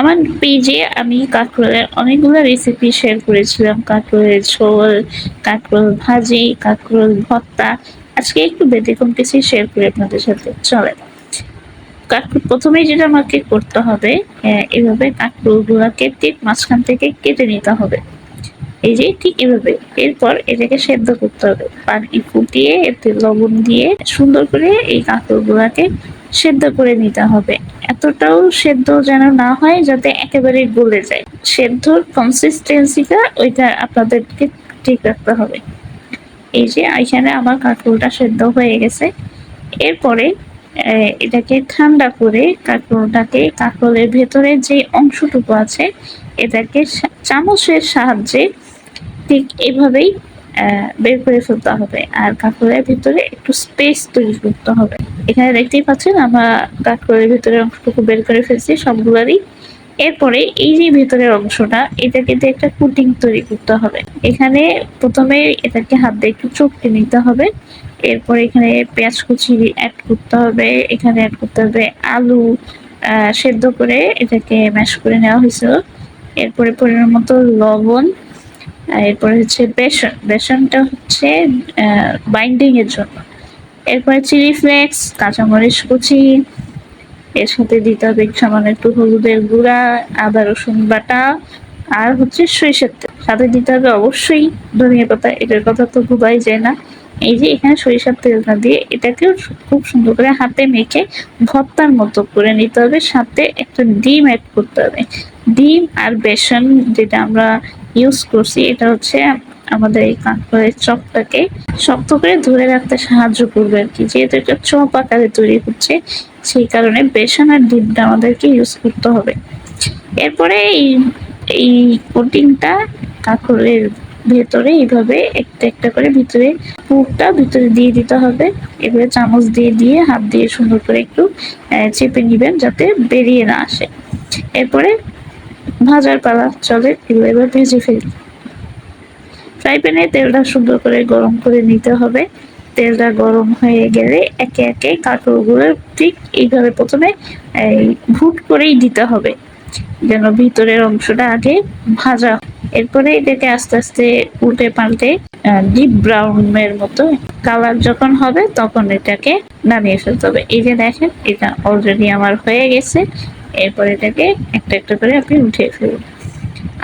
আমার পেজে আমি কাঁকরোলের অনেকগুলো রেসিপি শেয়ার করেছিলাম। কাঁকরোলের ঝোল কাঁকরোল ভাজি কাঁকরোল ভর্তা। আজকে একটু ব্যতিক্রম কিছু শেয়ার করি আপনাদের সাথে। চলে কাঁকড় প্রথমেই যেটা আমাকে করতে হবে আহ, এভাবে কাঁকরোল গুলাকে ঠিক মাঝখান থেকে কেটে নিতে হবে। এই যে ঠিক এভাবে। এরপর এটাকে সেদ্ধ করতে হবে। পানি ফুটিয়ে এতে লবণ দিয়ে সুন্দর করে এই কাঁকড় গুলাকে সেদ্ধ করে নিতে হবে। এতটাও সেদ্ধ যেন না হয় যাতে একেবারে গলে যায়। সেদ্ধর কনসিস্টেন্সিটা ওইটা আপনাদেরকে ঠিক রাখতে হবে। এই যে এখানে আমার কাঁকরোলটা সেদ্ধ হয়ে গেছে। এরপরে এটাকে ঠান্ডা করে কাঁকরোলটাকে কাঁকরোলের ভেতরে যে অংশটুকু আছে, এটাকে চামচের সাহায্যে ঠিক এভাবেই বের করে ফেলতে হবে। আর কাঁকড়ের ভিতরে একটু স্পেস তৈরি করতে হবে। এখানে দেখতেই পাচ্ছেন, আমরা কাঁকড়ের ভিতরে অংশটুকু বের করে ফেলছি সবগুলারই। এরপরে এই যে ভেতরের অংশটা, এটাকে দিয়ে একটা কুটিং তৈরি করতে হবে। এখানে প্রথমে এটাকে হাত দিয়ে একটু চটকে নিতে হবে। এরপর এখানে পেঁয়াজ কুচি অ্যাড করতে হবে। এখানে অ্যাড করতে হবে আলু সেদ্ধ করে এটাকে ম্যাশ করে নেওয়া হয়েছিল। এরপরে পরিমাণ মতো লবণ এরপরে হচ্ছে বেসন। বেসনটা হচ্ছে বাইন্ডিং এর জন্য। এরপরে চিলি ফ্লেক্স, কাঁচামরিচ কুচি, এর সাথে দিতে হবে সামান্য একটু হলুদের গুঁড়া, আদা, রসুন বাটা, আর হচ্ছে সরিষার তেল। সাথে দিতে হবে অবশ্যই ধনিয়া পাতা, এটার কথা তো ভুলাই যায় না। এই যে এখানে সরিষার তেলটা দিয়ে এটাকেও খুব সুন্দর করে হাতে মেখে ভর্তার মতো করে নিতে হবে। সাথে একটা ডিম অ্যাড করতে হবে। ডিম আর বেসন যেটা আমরা ইউজ করছি, এটা হচ্ছে আমাদের এই কাঁকড়ের চপটাকে শক্ত করে ধরে রাখতে সাহায্য করবে আর কি। যেহেতু এটা চপ আকারে তৈরি হচ্ছে, সেই কারণে বেসন আর ডিমটা আমাদেরকে ইউজ করতে হবে। এরপরে এই এই কোটিংটা কাঁকড়ের ভেতরে এইভাবে একটা একটা করে ভিতরে পুরটা ভিতরে দিয়ে দিতে হবে। এবারে চামচ দিয়ে দিয়ে হাত দিয়ে সুন্দর করে একটু চেপে নিবেন যাতে বেরিয়ে না আসে। এরপরে ভাজার পালা চলে, এগুলো এবার ভেজে ফেলি। ফ্রাই প্যানে তেলটা সুন্দর করে গরম করে নিতে হবে। তেলটা গরম হয়ে গেলে একে একে কাঁকড়গুলো ঠিক এইভাবে প্রথমে এই ভুট করেই দিতে হবে, যেন ভিতরের অংশটা আগে ভাজা এরপরে এটাকে আস্তে আস্তে উল্টে পাল্টে ডিপ ব্রাউনের মতো কালার যখন হবে তখন এটাকে নামিয়ে ফেলতে হবে। এই যে দেখেন, এটা অলরেডি আমার হয়ে গেছে। এরপর এটাকে একটা একটা করে আপনি উঠিয়ে ফেলুন।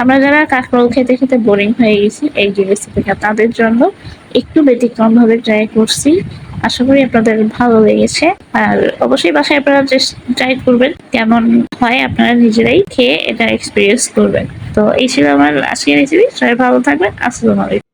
আমরা যারা কাঁকরোল খেতে খেতে বোরিং হয়ে গেছি এই যে রেসিপিটা তাদের জন্য একটু ব্যতিক্রম ভাবে ট্রাই করছি। আশা করি আপনাদের ভালো লেগেছে। আর অবশ্যই বাসায় আপনারা ট্রাই করবেন। কেমন হয় আপনারা নিজেরাই খেয়ে এটা এক্সপিরিয়েন্স করবেন। তো এই ছিল আমার আজকের রেসিপি সবাই ভালো থাকবেন। আসসালামু আলাইকুম।